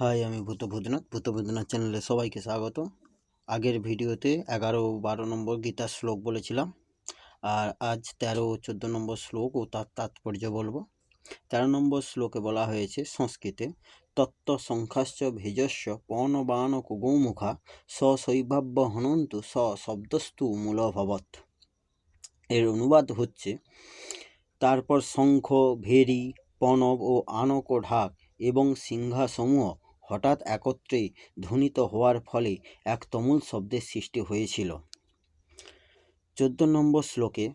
High আমি ভূত ভূতনাথ। ভূত ভূতনাথ চ্যানেলে সবাইকে স্বাগত। আগের ভিডিওতে এগারো বারো নম্বর গীতার শ্লোক বলেছিলাম। আর আজ তেরো ও চোদ্দ নম্বর শ্লোক ও তার তাৎপর্য বলব। তেরো নম্বর শ্লোকে বলা হয়েছে, সংস্কৃতে, তত্ত্ব সংখ্যাশ্চ ভেজস্য পণবাণ কুগৌমুখা স শৈভাব্য হনন্তু স শব্দস্তু মূলভবৎ। এর অনুবাদ হচ্ছে, তারপর শঙ্খ, ভেরি, পণব ও আনক ঢাক এবং সিংহাসমূহ হঠাৎ একত্রে ধ্বনিত হওয়ার ফলে এক তমুল শব্দের সৃষ্টি হয়েছিল। চোদ্দ নম্বর শ্লোকে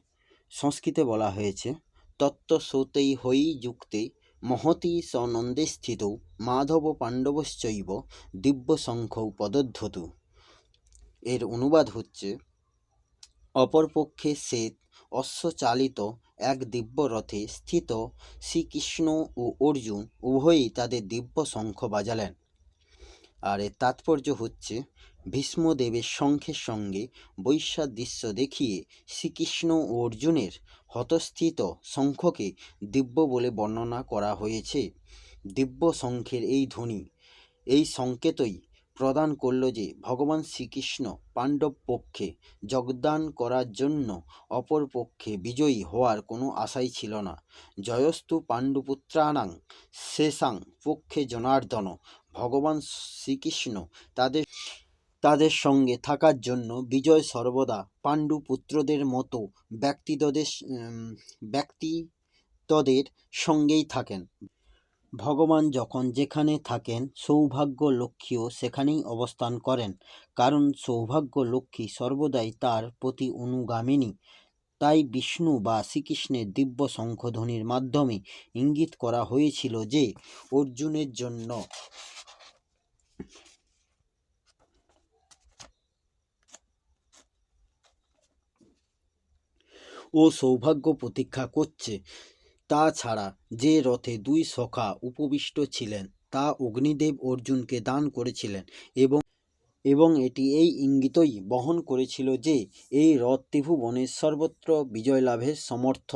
সংস্কৃতে বলা হয়েছে, তত্ত্ব সৌতেই হই যুক্তে মহতি স নন্দে স্থিত মাধব পাণ্ডবশ্চৈব দিব্য শঙ্খ পদধ্বতু এর অনুবাদ হচ্ছে, অপরপক্ষে শ্বেত অশ্বচালিত এক দিব্য রথে স্থিত শ্রীকৃষ্ণ ও অর্জুন উভয়ই তাদের দিব্য শঙ্খ বাজালেন। আর এর তাৎপর্য হচ্ছে ভীষ্মদেবের শঙ্খের সঙ্গে বৈসাদৃশ্য দেখিয়ে শ্রীকৃষ্ণ ও অর্জুনের হতস্থিত শঙ্খকে দিব্য বলে বর্ণনা করা হয়েছে। দিব্য শঙ্খের এই ধ্বনি এই সংকেতই প্রদান করল যে ভগবান শ্রীকৃষ্ণ পাণ্ডব পক্ষে যোগদান করার জন্য অপর পক্ষে বিজয়ী হওয়ার কোনো আশাই ছিল না। জয়স্তু পাণ্ডুপুত্রানাং শেষাং পক্ষে জনার্দন ভগবান শ্রীকৃষ্ণ তাদের তাদের সঙ্গে থাকার জন্য বিজয় সর্বদা পাণ্ডু পুত্রদের মতো ব্যক্তিদের ব্যক্তিত্বদের সঙ্গেই থাকেন। ভগবান যখন যেখানে থাকেন, সৌভাগ্য লক্ষ্মীও সেখানেই অবস্থান করেন। কারণ সৌভাগ্য লক্ষ্মী সর্বদাই তার প্রতি অনুগামিনী। তাই বিষ্ণু বা শ্রীকৃষ্ণের দিব্য শঙ্খধ্বনির মাধ্যমে ইঙ্গিত করা হয়েছিল যে, অর্জুনের জন্য ও সৌভাগ্য প্রতীক্ষা করছে। তাছাড়া যে রথে দুই সখা উপবিষ্ট ছিলেন, তা অগ্নিদেব অর্জুনকে দান করেছিলেন এবং এবং এটি এই ইঙ্গিতই বহন করেছিল যে এই রথ ত্রিভুবনের সর্বত্র বিজয় লাভের সমর্থ।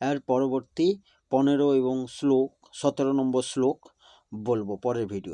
এর পরবর্তী পনেরো এবং শ্লোক, সতেরো নম্বর শ্লোক বলব পরের ভিডিও